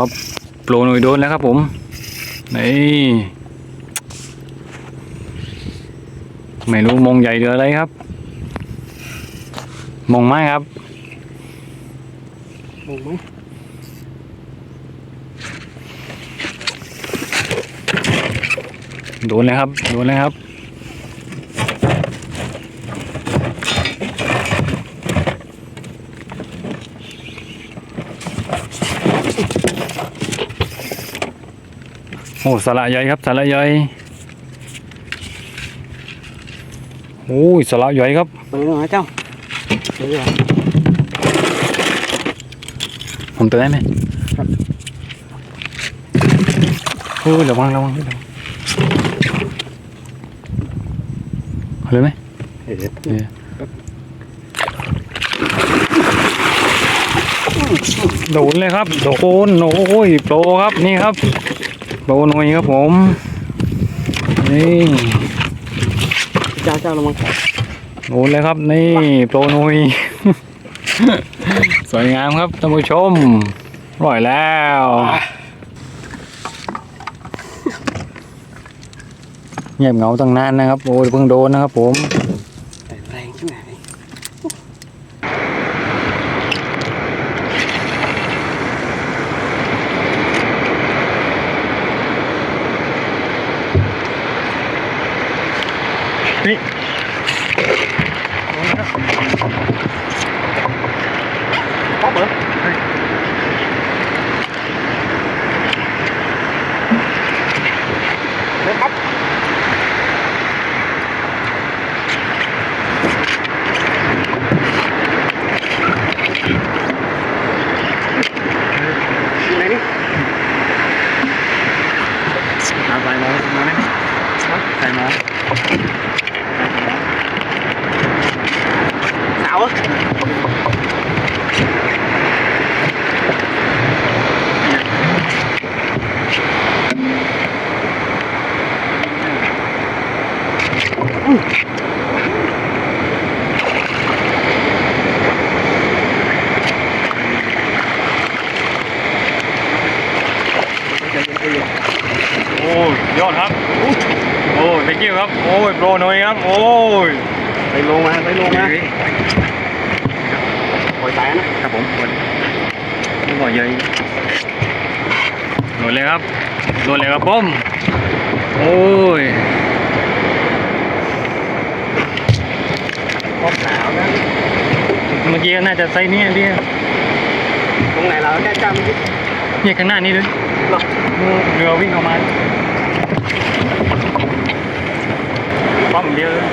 ครับโปรหน่วยโดนแล้วครับผม นี่ไม่รู้มงใหญ่หรืออะไรครับ มงไม้ครับมองไหมโดนเลยครับ โดนเลยครับ โอ้สาระใหญ่ครับสาระใหญ่โอ้ยสาระใหญ่ครับไปเลยนะเจ้าไปเลยผมเตือนไหมโอ้ยระวังระวังระวังเอาเลยไหมเห็น โดนเลยครับโดนโอ้ยโปรครับนี่ครับโปรหน่วยครับผมนี่เจ้าเจ้าลงมาโดนเลยครับนี่โปรหน่วยสวยงามครับท่านผู้ชมร่อยแล้วเงียบเหงาตั้งนานนะครับโอ้ยเพิ่งโดนนะครับผม แรงที่ไหน นี่ป๊อปเหร อเลยครับ อยู่ไหนนี่เอาใส่หมอมาไหมใส่หมอสาวใจเย็นใจเย็นโอ้ยยอดครับโอ้ย thank you ครับ โอ้ยโปรหน่อยครับ โอ้ยไปลงมาไปลงมาปล่อยสายนะครับผมคนนี่ก่อนเยอะโดนเลยครับโดนเลยครับผมโอ้ยพบสาวนะเมื่อกี้ก็น่าจะไซส์นี้พี่ตรงไหนเราแก้จ้ามันเนี่ยข้างหน้านี้ด้วยหรอเรือวิ่งออกมา ป้อมเดียวเลย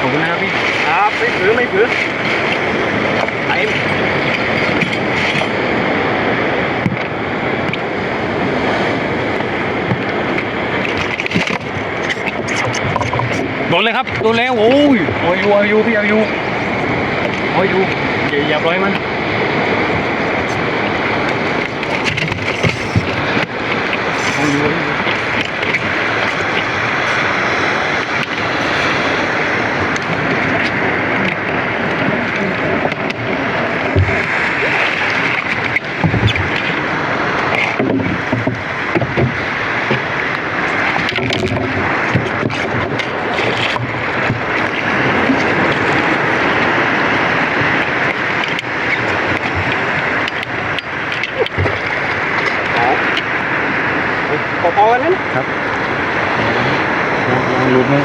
ขอบคุณนะครับพี่ครับไม่ถือไม่ถือไปโดนเลยครับโดนแล้วโอ้ยโอ้ยเอาอยู่พี่เอาอยู่โอ้ยอยู่อย่าอย่าปล่อยมันเอาอยู่เอาอยู่ พอพอๆกันนั้นยังหลุดมั้ง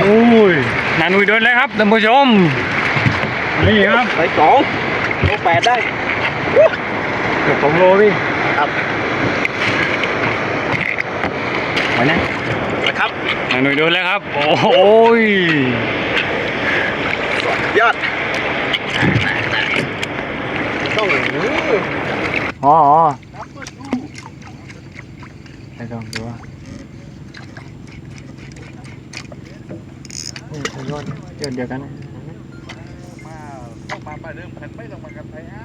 โอ้ยนานุยโดนแล้วครับท่านผู้ชม นี่ครับไปสองโลแปดได้เกือบสองโลพี่ครับไปนะนะครับนานุยโดนแล้วครับ โอ้ยยอดต้ องอ๋ออ๋อไอ้ตรงดูว่านี่ทยอยเจอเดียวกันนะมาต้องมาไปเริ่มกันไม่ต้องมากันไปอะ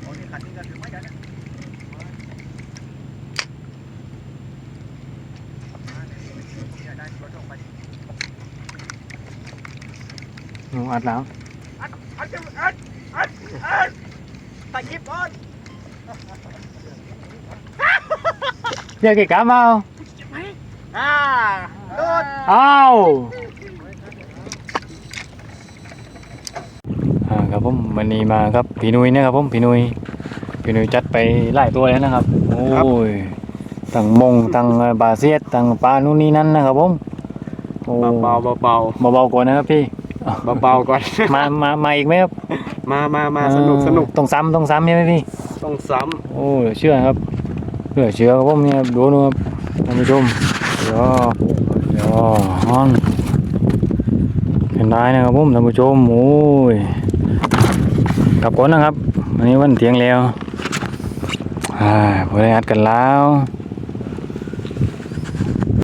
โอ้นี่ขันนี่กันถึงไม่กันนะ หนูอัดแล้วอัดจะอัดอัดอัดตะคลิปบอลเรียกกี่กรัมเอาอ่าโดนเอาอ่าครับผมวันนี้มาครับพี่นุ้ยนะครับผมพี่นุ้ยพี่นุ้ยจัดไปหลายตัวแล้วนะครับโอ้ยตั้งมงตั้งบาเซียดตั้งปลานู่นนี่นั่นนะครับผมโอ้เบาๆเบาเบาก่อนนะครับพี่ เบาๆก่อน มามามาอีกไหมครับมามามาสนุกสนุกต้องซ้ำต้องซ้ำใช่ไหมพี่ต้องซ้โอ้เหลือเชื่อครับเหลือเชื่อครับผมเนี่ยครับดูนะครับท่านผู้ชมยอยอฮอนเห็นได้นะครับผมท่านผู้ชมโอ้ยกลับก่อนนะครับวันนี้วันเที่ยงแล้วอ่าพอได้อัดกันแล้วำ